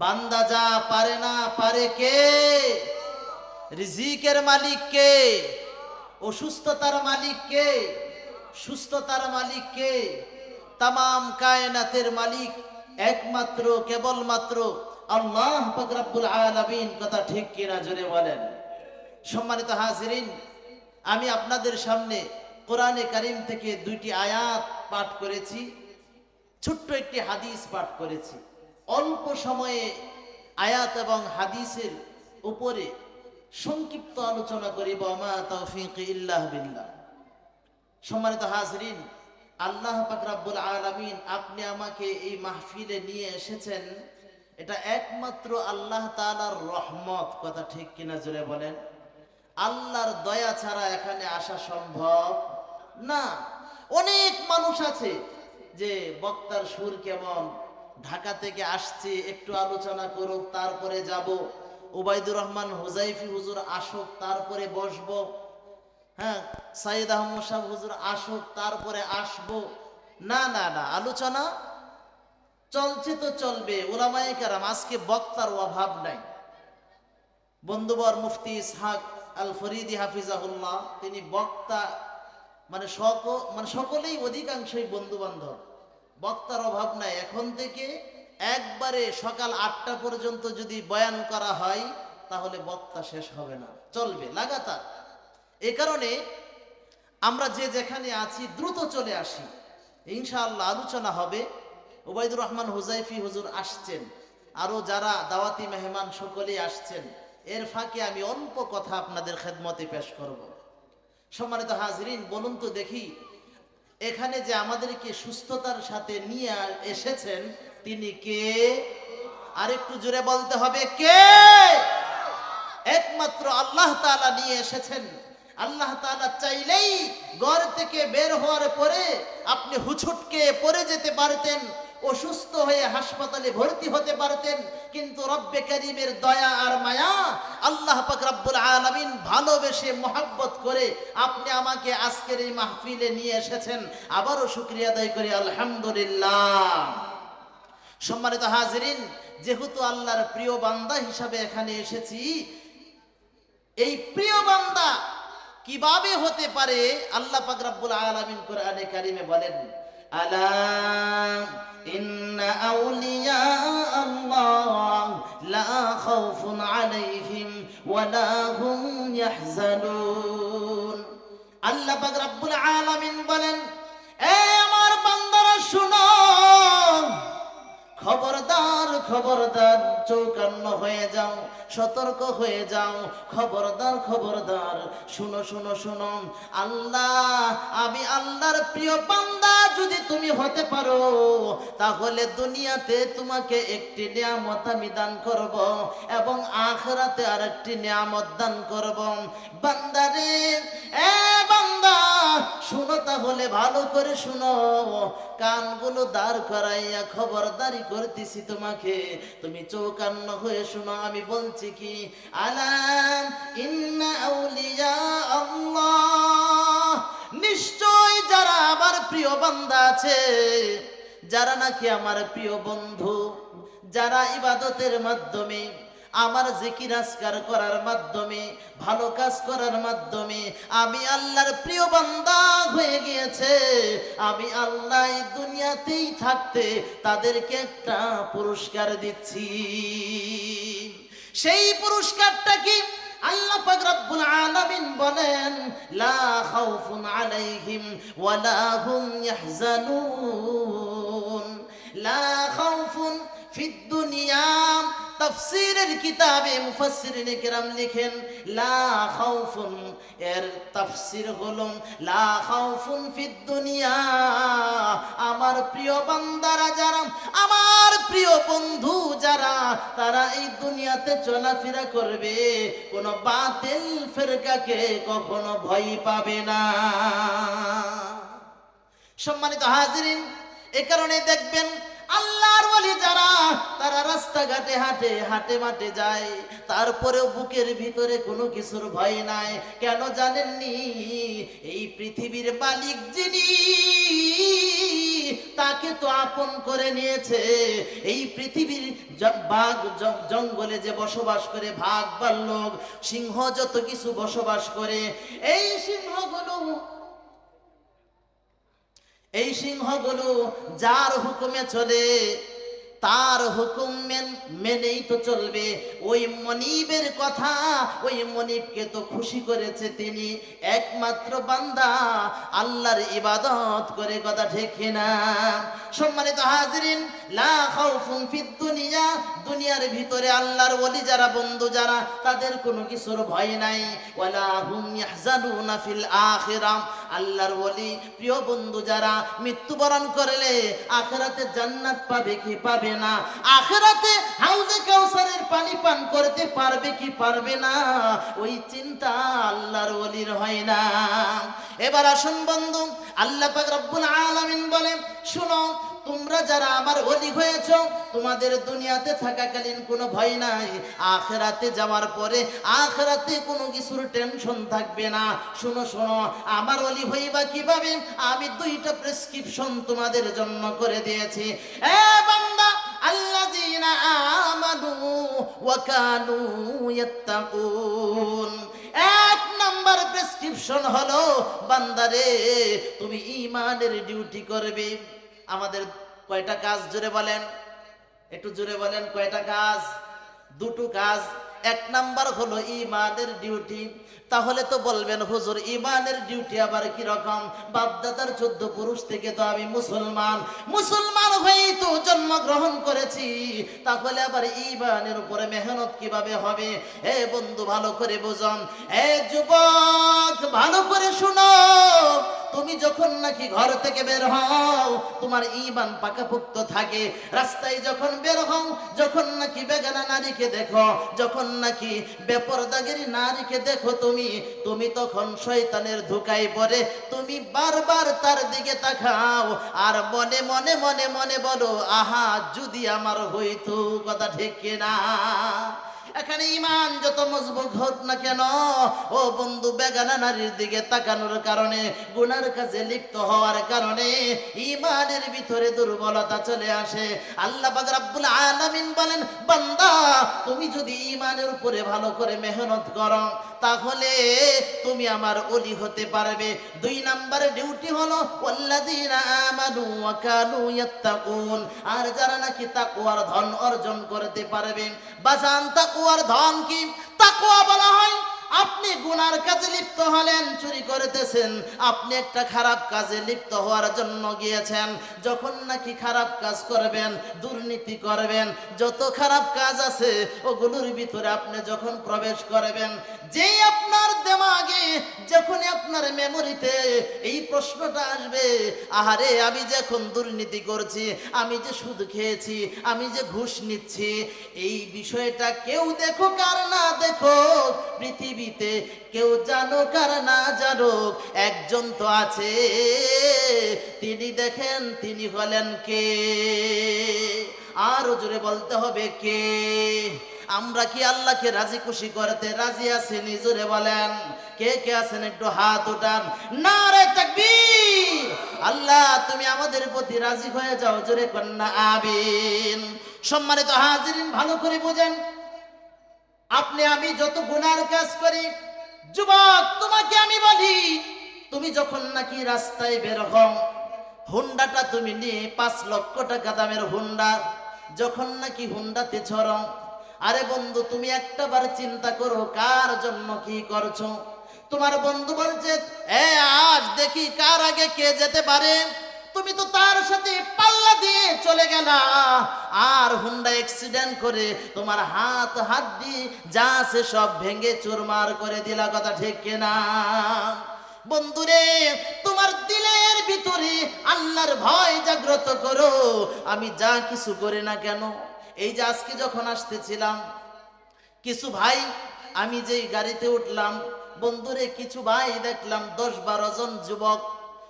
বান্দা যা পারে না পারে কে? রিজিকের মালিক কে? অসুস্থতার মালিক কে? সুস্থতার মালিক কে? তাম কায়নাতের মালিক একমাত্র, কেবলমাত্র আল্লাহ পাক রব্বুল আলামিন। কথা ঠিক কিনা জোরে বলেন। সম্মানিত হাজিরিন, আমি আপনাদের সামনে কোরআনে কারিম থেকে দুইটি আয়াত পাঠ করেছি, ছোট্ট একটি হাদিস পাঠ করেছি। অল্প সময়ে আয়াত এবং হাদিসের উপরে সংক্ষিপ্ত আলোচনা করিব মা তৌফিক ইল্লাহ বিল্লাহ। সম্মানিত হাজরিন, আল্লাহ পাক রাব্বুল আলামিন আপনি আমাকে এই মাহফিলে নিয়ে এসেছেন। এটা একমাত্র আল্লাহ তালার রহমত, কথা ঠিক কিনা জোরে বলেন। আল্লাহর দয়া ছাড়া এখানে আসা সম্ভব না। অনেক মানুষ আছে যে বক্তার সুর কেমন ঢাকা থেকে আসছি, একটু আলোচনা করুক, তারপরে যাব। ওবায়দুর রহমান হুজাইফি হুজুর আসুক, তারপরে বসবো। হ্যাঁ সাইদ আহমদ সাহ হুজুর আসুক, তারপরে আসব। না না না, আলোচনা চলছে তো চলবে, ওলামায়ে কারাম, আজকে বক্তার অভাব নাই। বন্ধুবর মুফতি ইসহাক আল ফরিদি হাফিজাহুল্লাহ, তিনি বক্তা মানে সক মানে সকলেই অধিকাংশই বন্ধু বান্ধব বক্তার অভাব নাই। এখন থেকে একবারে সকাল আটটা পর্যন্ত যদি বয়ান করা হয়, তাহলে বক্তা শেষ হবে না। চলবে, লাগাতার। এ কারণে আমরা যে যেখানে আছি, দ্রুত চলে আসি। ইনশাআল্লাহ আলোচনা হবে। ওবায়দুর রহমান হুজাইফি হুজুর আসছেন। আরও যারা দাওয়াতি মেহমান সকলেই আসছেন, এর ফাঁকে আমি অল্প কথা আপনাদের খেদমতে পেশ করব। সম্মানিত হাজরিন, বলুন তো দেখি এখানে যে আমাদেরকে সুস্থতার সাথে নিয়ে এসেছেন, তিনি কে? আর একটু জোরে বলতে হবে, কে? একমাত্র আল্লাহ তালা নিয়ে এসেছেন। আল্লাহ তালা চাইলেই ঘর থেকে বের হওয়ার পরে আপনি হুছুটকে পড়ে যেতে পারতেন। অসুস্থ হয়ে হাসপাতালে ভর্তি হতে পারতেন, কিন্তু রব্বে করিমের দয়া আর মায়া আল্লাহ পাক রব্বুল আলামিন ভালোবেসে মোহাব্বত করে আপনি আমাকে আজকের এই মাহফিলে নিয়ে এসেছেন। আবারও শুক্রিয়া আদায় করি, আলহামদুলিল্লাহ। সম্মানিত হাজিরিন, যেহেতু আল্লাহর প্রিয় বান্দা হিসাবে এখানে এসেছি, এই প্রিয় বান্দা কীভাবে হতে পারে? আল্লাহ পাক রব্বুল আলামিন কোরআনে কারিমে বলেন, আলা ইন্না আউলিয়া আল্লাহ লা খাউফুন আলাইহিম ওয়ালা হুম ইয়াহজানুন আল্লাহ পাক রব্বুল আলামিন বলেন, এ আমার বান্দারা, শুনো খবরদার খবরদার, চৌকান্ন হয়ে যাও, সতর্ক হয়ে যাও, খবরদার খবরদার, শুনো শুনো শুনো, আল্লাহ, আমি আল্লাহর প্রিয় বান্দা যদি তুমি হতে পারো, তাহলে দুনিয়াতে তোমাকে একটি নিয়ামত আমি দান করব এবং আখরাতে আরেকটি নিয়ামত দান করব। বান্দারে, এ বান্দা শুনো তাহলে, ভালো করে শুনো। কানগুলো দাঁড় করাইয়া খবরদারি করতেছি তোমাকে। তুমি চৌকান্ন হয়ে শুনো, আমি বলছি কি? ইন্না আউলিয়া আল্লাহ। নিশ্চয় যারা আমার প্রিয় বান্দা আছে, যারা নাকি আমার প্রিয় বন্ধু, যারা ইবাদতের মাধ্যমে আমার জিকির আজকার করার মাধ্যমে, ভালো কাজ করার মাধ্যমে আমি আল্লাহর প্রিয় বান্দা হয়ে গিয়েছে। আমি আল্লাহ দুনিয়াতেই থাকতে তাদেরকে একটা পুরস্কার দিচ্ছি। সেই পুরস্কারটা কি আল্লাহ পাক রব্বুল আলামিন বলেন, লা খাউফুন আলাইহিম ওয়ালা হুম ইয়াহজানুন। লা তাফসীরের কিতাবে মুফাসসিরিন কিরাম লিখেন, লা খাউফুন, এর তাফসীর হলো, লা খাউফুন ফিদ দুনিয়া। আমার প্রিয় বান্দারা যারা, আমার প্রিয় বন্ধু যারা, তারা এই দুনিয়াতে চলাফেরা করবে, কোন বাতিল ফেরকাকে কখনো ভয় পাবে না। সম্মানিত হাজিরিন, এ কারণে দেখবেন আল্লাহর বলি যারা, তারা রাস্তাঘাটে হাঁটে, হাটে মাঠে যায়। তারপরেও বুকের ভিতরে কোনো কিছুর ভয় নাই। কেন জানেননি? এই পৃথিবীর মালিক যিনি, তাকে তো আপন করে নিয়েছে। এই পৃথিবীর বাঘ জঙ্গলে যে বসবাস করে ভাগ বাল্লোক সিংহ যত কিছু বসবাস করে, এই সিংহগুলো এই সিংহগুলো যার হুকুমে চলে, তার হুকুম মেন- মেনেই তো চলবে। ওই মনিবের কথা, ওই মনিবকে তো খুশি করেছে তিনি। একমাত্র বান্দা, আল্লাহর ইবাদত করে কথা ঠিক না সম্মানিত হাজরিন দুনিয়ার ভিতরে আল্লাহর ওলি যারা, বন্ধু যারা, তাদের কোনো কিছুর ভয় নাই। আল্লাহর ওলি, প্রিয় বন্ধু যারা, মৃত্যুবরণ করলে আখেরাতে জান্নাত পাবে কি পাবে না? আখেরাতে হাউজে কাউসারের পানি পান করতে পারবে কি পারবে না? ওই চিন্তা আল্লাহর ওলির হয় না। এবার আসুন বন্ধু, আল্লাহ পাক রব্বুল আলামিন বলে শুনো তোমরা যারা আমার অলি হয়েছ, তোমাদের দুনিয়াতে থাকাকালীন কোনো ভয় নাই। আখেরাতে যাওয়ার পরে আখেরাতে কোনো কিছুর টেনশন থাকবে না। শোনো শোনো, আমার অলি হইবা কীভাবে? আমি দুইটা প্রেসক্রিপশন তোমাদের জন্য করে দিয়েছি। এ বান্দা, আল্লাযীনা আমানু ওয়া কানু ইয়াত্তাকুন। এক নাম্বার প্রেসক্রিপশন হলো বান্দারে তুমি ইমানের ডিউটি করবে। আমাদের কয়টা কাজ? জোরে বলেন। একটু জোরে বলেন, কয়টা কাজ? দুটো কাজ। এক নাম্বার হলো ইমানের ডিউটি। তাহলে তো বলবেন, হুজুর, ইমানের ডিউটি আবার কি রকম বাপদাদার চোদ্দ পুরুষ থেকে তো আমি মুসলমান। মুসলমান হয়েই তো জন্মগ্রহণ করেছি। তাহলে আবার ইমানের উপরে মেহনত কীভাবে হবে? এ বন্ধু, ভালো করে বুঝম এ যুবক, ভালো করে শুনো। তুমি যখন নাকি ঘর থেকে বের হও, তোমার ইমান পাকাপুক্ত থাকে। রাস্তায় যখন বের হও, যখন নাকি বেগানা নারীকে দেখো, যখন নাকি বেপরদাগিরি নারীকে দেখো তুমি তুমি তখন শয়তানের ধোকায় পড়ে, তুমি বারবার তার দিকে তাকাও। আর মনে মনে মনে মনে বলো, আহা, যদি আমার হইতো, কথা ঠিক কিনা? এখানে ইমান যত মজবুত হোক না কেন, ও বন্ধু, বেগানা নারীর দিকে তাকানোর কারণে, গুনার কাজে লিপ্ত হওয়ার কারণে ইমানের ভিতরে দুর্বলতা চলে আসে। আল্লাহ পাক রাব্বুল আলামিন বলেন, বান্দা, তুমি যদি ইমানের উপরে ভালো করে মেহনত করো, তাহলে তুমি আমার অলি হতে পারবে। দুই নাম্বার ডিউটি হলো, ওয়াল্লাযীনা আমানু ওয়া কানু ইয়াত্তাকুন। আর যারা নাকি তাকওয়ার ধন অর্জন করতে পারবে বাজান তাকওয়ার ধন কি? তাকুয়া বলা হয়, আপনি গুনার কাজে লিপ্ত হলেন, চুরি করতেছেন, আপনি একটা খারাপ কাজে লিপ্ত হওয়ার জন্য গিয়েছেন, যখন নাকি খারাপ কাজ করবেন, দুর্নীতি করবেন, যত খারাপ কাজ আছে, ওগুলোর ভিতরে আপনি যখন প্রবেশ করবেন যেই আপনার দেমাগে যখন আপনার মেমোরিতে এই প্রশ্নটা আসবে, আহারে, আমি যে এখন দুর্নীতি করছি, আমি যে সুদ খেয়েছি, আমি যে ঘুষ নিচ্ছি, এই বিষয়টা কেউ দেখো কার না দেখো পৃথিবীতে কেউ জানো কার না জানো একজন তো আছে, তিনি দেখেন, তিনি হলেন কে? আরও জোরে বলতে হবে কে? আমরা কি আল্লাহকে রাজি খুশি করতে রাজি আছি? নিজরে বলেন। কে কে আছেন? একটু হাত উঠান। না রে তাকবীর। আল্লাহ, তুমি আমাদের প্রতি রাজি হয়ে যাও। জোরে কন্যা আবিন সম্মানিত হাজিরিন, ভালো করে বোঝেন। আপনি, আমি যত গুনার কাজ করি, যুবক, তোমাকে আমি বলি, তুমি যখন নাকি রাস্তায় বের হও, হুন্ডাটা তুমি নিয়ে পাঁচ লক্ষ টাকা দামের হুন্ডা, যখন নাকি হুন্ডাতে ছড়ো আরে বন্ধু, তুমি একটা বার চিন্তা করো, কার জন্য কি করছ? তোমার বন্ধু বলছে, এ, আজ দেখি কার আগে কে যেতে পারে। তুমি তো তার সাথে পাল্লা দিয়ে চলে গেলা। আর হুন্ডা অ্যাক্সিডেন্ট করে তোমার হাত হাত দিয়ে যা সে সব ভেঙে চুরমার করে দিলা, কথা ঠিক কিনা? বন্ধুরে তোমার দিলের ভিতরে আল্লাহর ভয় জাগ্রত করো। আমি যা কিছু করি না কেন? এই যে আজকে যখন আসতেছিলাম, কিছু ভাই, আমি যেই গাড়িতে উঠলাম, বন্ধুরে কিছু ভাই দেখলাম, দশ বারো জন যুবক,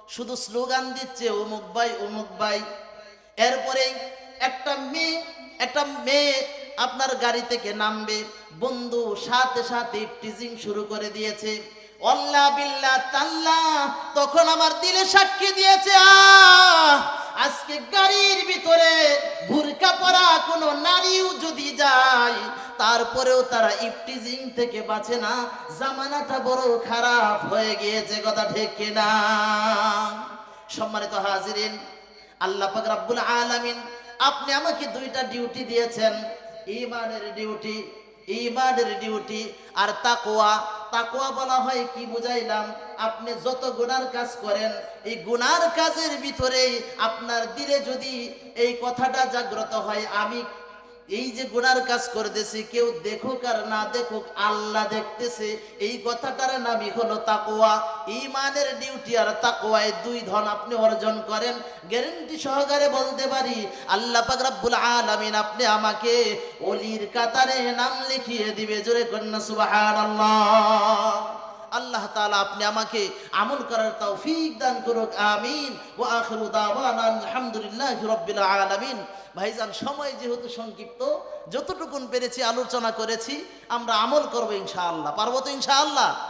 শুধু স্লোগান দিচ্ছে, অমুক ভাই অমুক ভাই। এরপরে একটা মেয়ে একটা মেয়ে আপনার গাড়ি থেকে নামবে? বন্ধু সাথে সাথে টিজিং শুরু করে দিয়েছে। অল্লাহ বিল্লাহ তাল্লাহ, তখন আমার দিলে সাক্ষী দিয়েছে, আহ! আজকে গাড়ির ভিতরে বুরকা পরা কোনো নারীও যদি যায়, তারপরেও তারা ইফটিজিং থেকে বাঁচে না। জামানাটা বড় খারাপ হয়ে গিয়েছে, কথা ঠিক কিনা? সম্মানিত হাজিরিন, আল্লাহ পাক রাব্বুল আলামিন, আপনি আমাকে দুইটা ডিউটি দিয়েছেন ইমানের ডিউটি ইমানের ডিউটি আর তাকোয়া তাকোয়া বলা হয়, কি বুঝাইলাম? আপনি যত গুনার কাজ করেন, এই গুনার কাজের ভিতরেই আপনার দিলে যদি এই কথাটা জাগ্রত হয়, আমি এই যে গুনার কাজ করতেছি, কেউ দেখুক আর না দেখুক, আল্লাহ দেখতেছে। এই কথাটার নামই হলো তাকোয়া ইমানের ডিউটি আর তাকোয়ায় দুই ধন আপনি অর্জন করেন। গ্যারেন্টি সহকারে বলতে পারি, আল্লাহ পাক রব্বুল আলামিন আপনি আমাকে অলির কাতারে নাম লিখিয়ে দিবে, জোরে কন্যা সুবহানাল্লাহ। আল্লাহ তাআলা আপনি আমাকে আমল করার তৌফিক দান করুক, আমিন। ওয়া আখিরু দাওয়ানা আলহামদুলিল্লাহি রাব্বিল আলামিন। ভাইজান, সময় যেহেতু সংক্ষিপ্ত, যতটুকুন পেরেছি, আলোচনা করেছি, আমরা আমল করব ইনশাআল্লাহ। পারব তো ইনশাআল্লাহ?